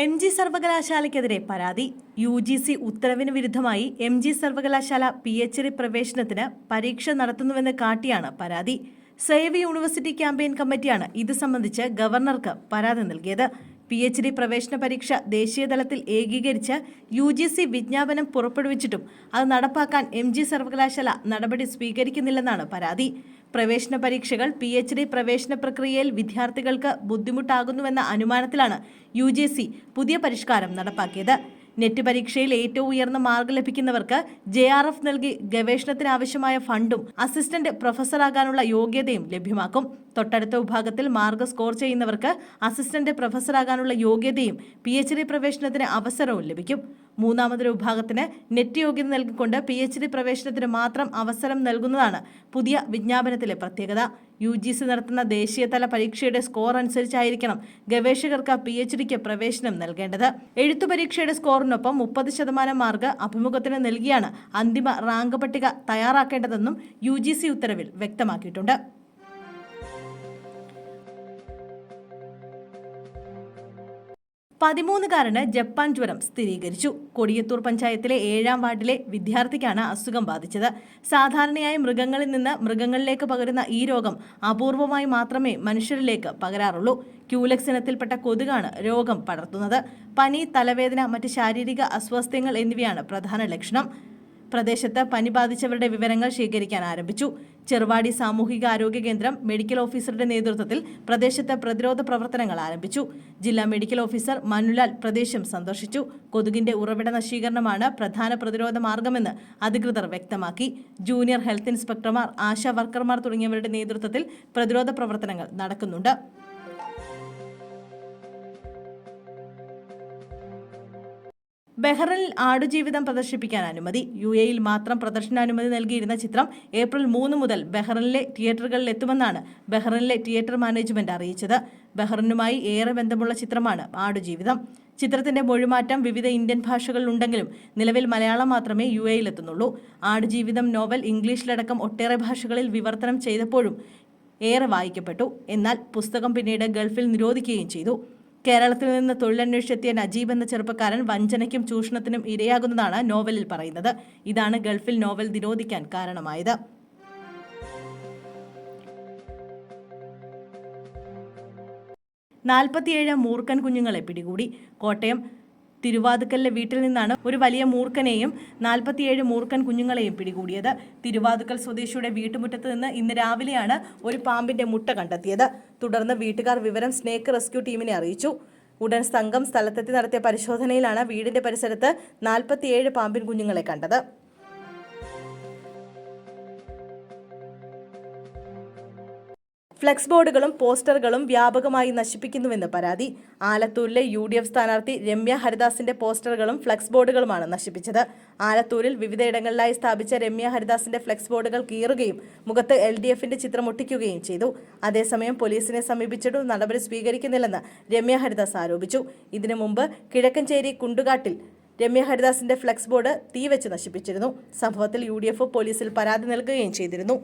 M G സർവകലാശാലയ്ക്കെതിരെ പരാതി. U G C ഉത്തരവിന് വിരുദ്ധമായി എം ജി സർവകലാശാല പി എച്ച് ഡി പ്രവേശനത്തിന് പരീക്ഷ നടത്തുന്നുവെന്ന് കാട്ടിയാണ് പരാതി. സേവ് യൂണിവേഴ്സിറ്റി ക്യാമ്പയിൻ കമ്മിറ്റിയാണ് ഇത് സംബന്ധിച്ച് ഗവർണർക്ക് പരാതി നൽകിയത്. പി എച്ച് ഡി പ്രവേശന പരീക്ഷ ദേശീയതലത്തിൽ ഏകീകരിച്ച് യു ജി സി വിജ്ഞാപനം പുറപ്പെടുവിച്ചിട്ടും അത് നടപ്പാക്കാൻ എം ജി സർവകലാശാല നടപടി സ്വീകരിക്കുന്നില്ലെന്നാണ് പരാതി. പ്രവേശന പരീക്ഷകൾ പി എച്ച് ഡി പ്രവേശന പ്രക്രിയയിൽ വിദ്യാർത്ഥികൾക്ക് ബുദ്ധിമുട്ടാകുന്നുവെന്ന അനുമാനത്തിലാണ് യു പുതിയ പരിഷ്കാരം നടപ്പാക്കിയത്. നെറ്റ് പരീക്ഷയിൽ ഏറ്റവും ഉയർന്ന മാർക്ക് ലഭിക്കുന്നവർക്ക് ജെ ആർ എഫ് നൽകി ഗവേഷണത്തിന് ആവശ്യമായ ഫണ്ടും അസിസ്റ്റന്റ് പ്രൊഫസറാകാനുള്ള യോഗ്യതയും ലഭ്യമാക്കും. തൊട്ടടുത്ത വിഭാഗത്തിൽ മാർക്ക് സ്കോർ ചെയ്യുന്നവർക്ക് അസിസ്റ്റന്റ് പ്രൊഫസറാകാനുള്ള യോഗ്യതയും പി എച്ച് ഡി പ്രവേശനത്തിന് അവസരവും ലഭിക്കും. മൂന്നാമതൊരു വിഭാഗത്തിന് നെറ്റ് യോഗ്യത നൽകിക്കൊണ്ട് പി എച്ച് ഡി പ്രവേശനത്തിന് മാത്രം അവസരം നൽകുന്നതാണ് പുതിയ വിജ്ഞാപനത്തിലെ പ്രത്യേകത. യു ജി സി നടത്തുന്ന ദേശീയതല പരീക്ഷയുടെ സ്കോർ അനുസരിച്ചായിരിക്കണം ഗവേഷകർക്ക് പി എച്ച് ഡിക്ക് പ്രവേശനം നൽകേണ്ടത്. എഴുത്തു പരീക്ഷയുടെ സ്കോറിനൊപ്പം മുപ്പത് ശതമാനം മാർക്ക് അഭിമുഖത്തിന് നൽകിയാണ് അന്തിമ റാങ്ക് പട്ടിക തയ്യാറാക്കേണ്ടതെന്നും യു ഉത്തരവിൽ വ്യക്തമാക്കിയിട്ടുണ്ട്. പതിമൂന്നുകാരന് ജപ്പാൻ ജ്വരം സ്ഥിരീകരിച്ചു. കൊടിയത്തൂർ പഞ്ചായത്തിലെ ഏഴാം വാർഡിലെ വിദ്യാർത്ഥിക്കാണ് അസുഖം ബാധിച്ചത്. സാധാരണയായി മൃഗങ്ങളിൽ നിന്ന് മൃഗങ്ങളിലേക്ക് പകരുന്ന ഈ രോഗം അപൂർവമായി മാത്രമേ മനുഷ്യരിലേക്ക് പകരാറുള്ളൂ. ക്യൂലക്സ് ഇനത്തിൽപ്പെട്ട കൊതുകാണ് രോഗം പടർത്തുന്നത്. പനി തലവേദന മറ്റ് ശാരീരിക അസ്വസ്ഥ്യങ്ങൾ എന്നിവയാണ് പ്രധാന ലക്ഷണം. പ്രദേശത്ത് പനി ബാധിച്ചവരുടെ വിവരങ്ങൾ ശേഖരിക്കാൻ ആരംഭിച്ചു. ചെറുവാടി സാമൂഹിക ആരോഗ്യ കേന്ദ്രം മെഡിക്കൽ ഓഫീസറുടെ നേതൃത്വത്തിൽ പ്രദേശത്ത് പ്രതിരോധ പ്രവർത്തനങ്ങൾ ആരംഭിച്ചു. ജില്ലാ മെഡിക്കൽ ഓഫീസർ മനുലാൽ പ്രദേശം സന്ദർശിച്ചു. കൊതുകിന്റെ ഉറവിട നശീകരണമാണ് പ്രധാന പ്രതിരോധ മാർഗമെന്ന് അധികൃതർ വ്യക്തമാക്കി. ജൂനിയർ ഹെൽത്ത് ഇൻസ്പെക്ടർമാർ ആശാ വർക്കർമാർ തുടങ്ങിയവരുടെ നേതൃത്വത്തിൽ പ്രതിരോധ പ്രവർത്തനങ്ങൾ നടക്കുന്നുണ്ട്. ബഹ്റൈനിൽ ആടുജീവിതം പ്രദർശിപ്പിക്കാൻ അനുമതി. യു എയിൽ മാത്രം പ്രദർശനാനുമതി നൽകിയിരുന്ന ചിത്രം ഏപ്രിൽ മൂന്ന് മുതൽ ബഹ്റൈനിലെ തിയേറ്ററുകളിൽ എത്തുമെന്നാണ് ബഹ്റൈനിലെ തിയേറ്റർ മാനേജ്മെന്റ് അറിയിച്ചത്. ബഹ്റൈനുമായി ഏറെ ബന്ധമുള്ള ചിത്രമാണ് ആടുജീവിതം. ചിത്രത്തിന്റെ മൊഴിമാറ്റം വിവിധ ഇന്ത്യൻ ഭാഷകളിൽ ഉണ്ടെങ്കിലും നിലവിൽ മലയാളം മാത്രമേ യു എയിൽ എത്തുന്നുള്ളൂ. ആടുജീവിതം നോവൽ ഇംഗ്ലീഷിലടക്കം ഒട്ടേറെ ഭാഷകളിൽ വിവർത്തനം ചെയ്തപ്പോഴും ഏറെ വായിക്കപ്പെട്ടു. എന്നാൽ പുസ്തകം പിന്നീട് ഗൾഫിൽ നിരോധിക്കുകയും ചെയ്തു. കേരളത്തിൽ നിന്ന് തൊഴിലന്വേഷിച്ചെത്തിയ നജീബ് എന്ന ചെറുപ്പക്കാരൻ വഞ്ചനയ്ക്കും ചൂഷണത്തിനും ഇരയാകുന്നതാണ് നോവലിൽ പറയുന്നത്. ഇതാണ് ഗൾഫിൽ നോവൽ നിരോധിക്കാൻ കാരണമായത്. നാൽപ്പത്തിയേഴ് മൂർഖൻ കുഞ്ഞുങ്ങളെ പിടികൂടി. കോട്ടയം തിരുവാതുക്കലിലെ വീട്ടിൽ നിന്നാണ് ഒരു വലിയ മൂർഖനെയും നാൽപ്പത്തിയേഴ് മൂർഖൻ കുഞ്ഞുങ്ങളെയും പിടികൂടിയത്. തിരുവാതുക്കൽ സ്വദേശിയുടെ വീട്ടുമുറ്റത്ത് നിന്ന് ഇന്ന് രാവിലെയാണ് ഒരു പാമ്പിന്റെ മുട്ട കണ്ടെത്തിയത്. തുടർന്ന് വീട്ടുകാർ വിവരം സ്നേക്ക് റെസ്ക്യൂ ടീമിനെ അറിയിച്ചു. ഉടൻ സംഘം സ്ഥലത്തെത്തി നടത്തിയ പരിശോധനയിലാണ് വീടിന്റെ പരിസരത്ത് നാൽപ്പത്തിയേഴ് പാമ്പിൻ കുഞ്ഞുങ്ങളെ കണ്ടത്. ഫ്ലെക്സ് ബോർഡുകളും പോസ്റ്ററുകളും വ്യാപകമായി നശിപ്പിക്കുന്നുവെന്ന് പരാതി. ആലത്തൂരിലെ യു ഡി എഫ് സ്ഥാനാർത്ഥി രമ്യ ഹരിദാസിന്റെ പോസ്റ്ററുകളും ഫ്ലെക്സ് ബോർഡുകളുമാണ് നശിപ്പിച്ചത്. ആലത്തൂരിൽ വിവിധയിടങ്ങളിലായി സ്ഥാപിച്ച രമ്യ ഹരിദാസിന്റെ ഫ്ലെക്സ് ബോർഡുകൾ കീറുകയും മുഖത്ത് എൽ ഡി എഫിന്റെ ചിത്രം ഒട്ടിക്കുകയും ചെയ്തു. അതേസമയം പോലീസിനെ സമീപിച്ചിട്ടും നടപടി സ്വീകരിക്കുന്നില്ലെന്ന് രമ്യ ഹരിദാസ് ആരോപിച്ചു. ഇതിനു മുമ്പ് കിഴക്കഞ്ചേരി കുണ്ടുകാട്ടിൽ രമ്യ ഹരിദാസിന്റെ ഫ്ലെക്സ് ബോർഡ് തീവെച്ച് നശിപ്പിച്ചിരുന്നു. സംഭവത്തിൽ യു പോലീസിൽ പരാതി നൽകുകയും ചെയ്തിരുന്നു.